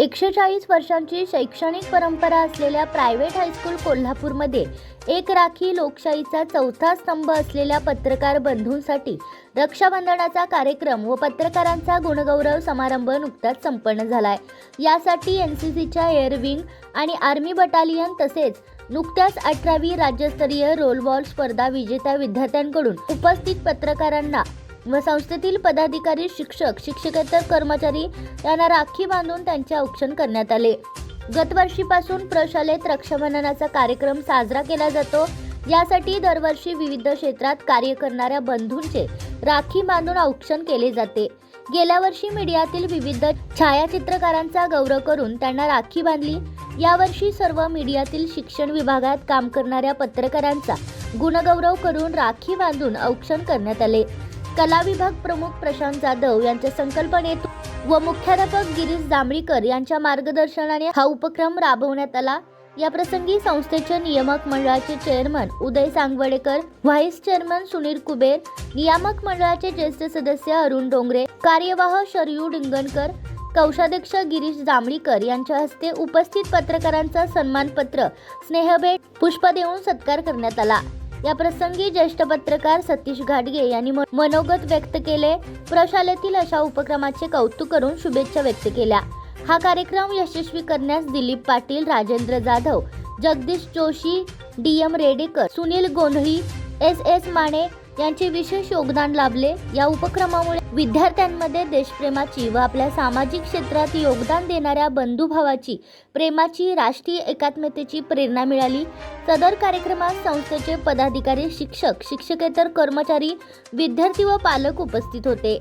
एकशे चाळीस वर्षांची शैक्षणिक परंपरा असलेल्या प्रायव्हेट हायस्कूल कोल्हापूरमध्ये एक राखी लोकशाहीचा चौथा स्तंभ असलेल्या पत्रकार बंधूंसाठी रक्षाबंधनाचा कार्यक्रम व पत्रकारांचा गुणगौरव समारंभ नुकताच संपन्न झालाय. यासाठी एन सी सीच्या एअरविंग आणि आर्मी बटालियन तसेच नुकत्याच अठरावी राज्यस्तरीय रोलबॉल स्पर्धा विजेत्या विद्यार्थ्यांकडून उपस्थित पत्रकारांना व संस्थेतील पदाधिकारी शिक्षक शिक्षकेतर कर्मचारी यांना राखी बांधून त्यांचे औक्षण करण्यात आले. गतवर्षीपासून प्रशालेत रक्षाबंधनाचा कार्यक्रम साजरा केला जातो. यासाठी दरवर्षी विविध क्षेत्रात कार्य करणाऱ्या बंधूंचे राखी बांधून औक्षण केले जाते. गेल्या वर्षी मीडियातील विविध छायाचित्रकारांचा गौरव करून त्यांना राखी बांधली. यावर्षी सर्व मीडियातील शिक्षण विभागात काम करणाऱ्या पत्रकारांचा गुणगौरव करून राखी बांधून औक्षण करण्यात आले. कला विभाग प्रमुख प्रशांत जाधव यांच्या संकल्पनेत व मुख्याध्यापक गिरीश जांभळीकर यांच्या मार्गदर्शनाने हा उपक्रम राबवण्यात आला. या प्रसंगी संस्थेचे नियामक मंडळाचे chairman Uday Sangavadekar vice chairman Sunil Kuber नियामक मंडळाचे ज्येष्ठ सदस्य अरुण डोंगरे कार्यवाह शरयू डिंगणकर कौशाध्यक्ष गिरीश जांभळीकर यांच्या हस्ते उपस्थित पत्रकारांचा सन्मानपत्र स्नेहभेट पुष्प देऊन सत्कार करण्यात आला. या प्रसंगी ज्येष्ठ पत्रकार सतीश घाटगे यांनी मनोगत व्यक्त केले. प्रशालेतील अशा उपक्रमाचे कौतुक करून शुभेच्छा व्यक्त केल्या. हा कार्यक्रम यशस्वी करण्यास Dilip Patil Rajendra Jadhav Jagdish Joshi D M Redekar Sunil Gondhali S S Mane यांचे विशेष योगदान लाभले. या उपक्रमामुळे विद्यार्थ्यांमध्ये देशप्रेमाची व आपल्या सामाजिक क्षेत्रात योगदान देणाऱ्या बंधुभावाची प्रेमाची राष्ट्रीय एकात्मतेची प्रेरणा मिळाली. सदर कार्यक्रमात संस्थेचे पदाधिकारी शिक्षक शिक्षकेतर कर्मचारी विद्यार्थी व पालक उपस्थित होते.